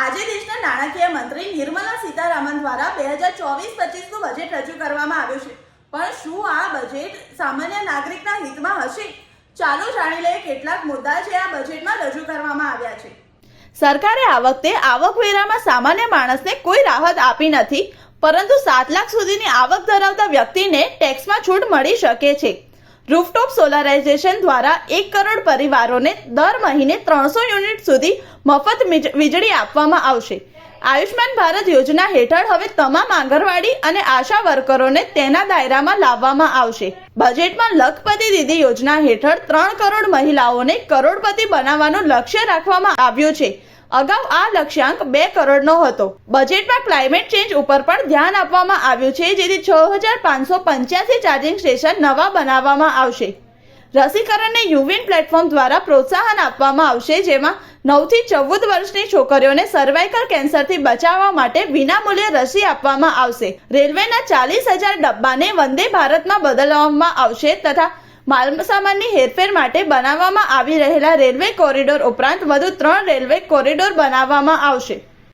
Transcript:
આજે દેશના નાણાકીય મંત્રી નિર્મલા સીતારામન દ્વારા બે હજાર ચોવીસ પચીસનું બજેટ રજૂ કરવામાં આવ્યું છે. પણ શું આ બજેટ સામાન્ય નાગરિકના હિતમાં હશે? ચાલો જાણી લઈએ કેટલાક મુદ્દા છે આ બજેટમાં રજૂ કરવામાં આવ્યા છે. સરકારે આ વખતે આવકવેરામાં સામાન્ય માણસને કોઈ રાહત આપી નથી, પરંતુ સાત લાખ સુધીની આવક ધરાવતા વ્યક્તિને ટેક્સમાં છૂટ મળી શકે છે. રૂફટોપ સોલારાઇઝેશન દ્વારા એક કરોડ પરિવારોને દર મહિને ત્રણસો યુનિટ સુધી મફત વીજ- વીજળી આપવામાં આવશે. આયુષ્માન ભારત યોજના હેઠળ હવે તમામ આંગણવાડી અને આશા વર્કરોને તેના દાયરામાં લાવવામાં આવશે. બજેટમાં લખપતિ દીદી યોજના હેઠળ ત્રણ કરોડ મહિલાઓને કરોડપતિ બનાવવાનું લક્ષ્ય રાખવામાં આવ્યું છે. અગાઉ આ લક્ષ્યાંક બે કરોડનો હતો. બજેટમાં ક્લાઇમેટ ચેન્જ ઉપર પણ ધ્યાન આપવામાં આવ્યું છે, જેથી છ હજાર પાંચસો પંચ્યાસી ચાર્જિંગ સ્ટેશન નવા બનાવવામાં આવશે. રસીકરણને યુવિન પ્લેટફોર્મ દ્વારા પ્રોત્સાહન આપવામાં આવશે, જેમાં નવથી ચૌદ વર્ષની છોકરીઓને સર્વાઇકલ કેન્સરથી બચાવવા માટે વિનામૂલ્યે રસી આપવામાં આવશે. રેલવેના ચાલીસ હજાર ડબ્બાને વંદે ભારતમાં બદલવામાં આવશે તથા માલ સામાનની હેરફેર માટે બનાવવામાં આવી રહેલા રેલવે કોરિડોર ઉપરાંત વધુ ત્રણ રેલવે કોરિડોર બનાવવામાં આવશે.